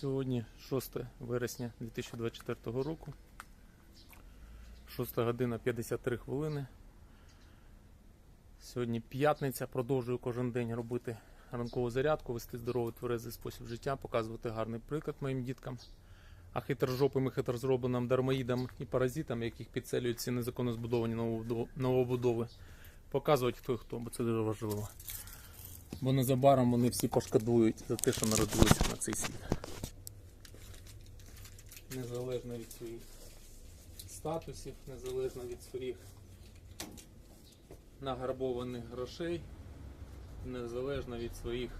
Сьогодні 6 вересня 2024 року. 6 година 53 хвилини. Сьогодні п'ятниця. Продовжую кожен день робити ранкову зарядку, вести здоровий тверезий спосіб життя, показувати гарний приклад моїм діткам. А хитрожопим і хитрозробленим дармоїдам і паразитам, яких підселюють ці незаконно збудовані новобудови, показувати хто і хто, бо це дуже важливо. Бо незабаром вони всі пошкодують за те, що народилися на цей світ. Незалежно від своїх статусів, незалежно від своїх награбованих грошей, незалежно від своїх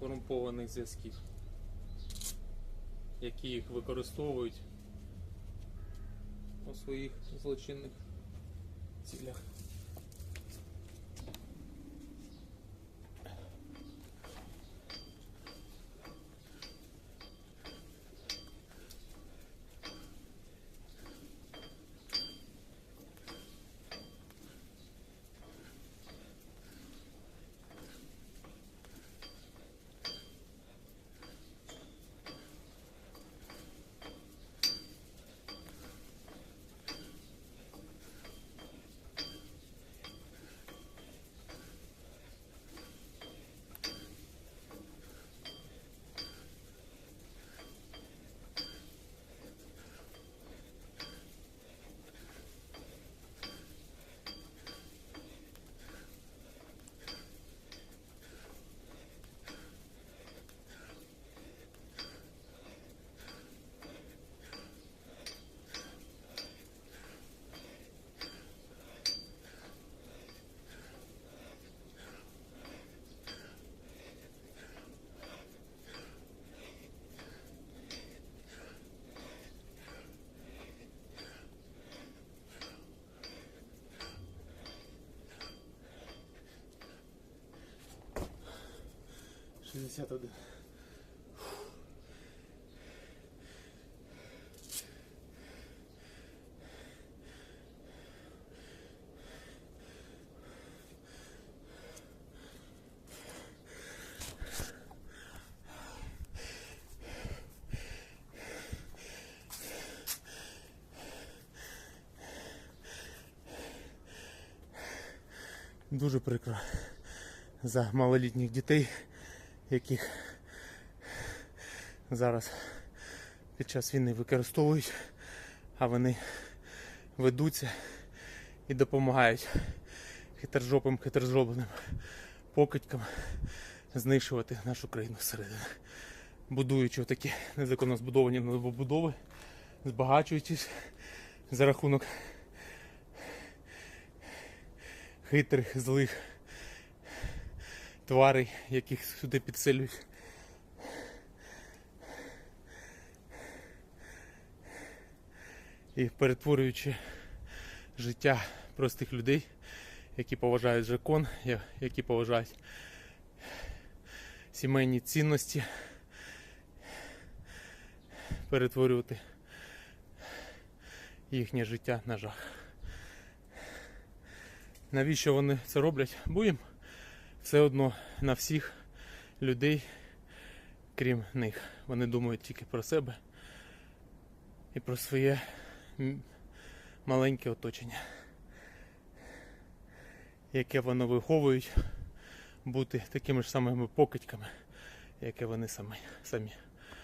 корумпованих зв'язків, які їх використовують у своїх злочинних цілях. Шістдесят один. Дуже прикро за малолітніх дітей, Яких зараз під час війни використовують, а вони ведуться і допомагають хитрожопим, хитрозробленим покидькам знищувати нашу країну зсередини. Будуючи такі незаконно збудовані новобудови, збагачуючись за рахунок хитрих, злих тварей, яких сюди підселюють. І перетворюючи життя простих людей, які поважають закон, які поважають сімейні цінності, перетворювати їхнє життя на жах. Навіщо вони це роблять? Бо все одно на всіх людей, крім них. Вони думають тільки про себе і про своє маленьке оточення, яке воно виховують бути такими ж самими покидьками, яке вони самі. самі.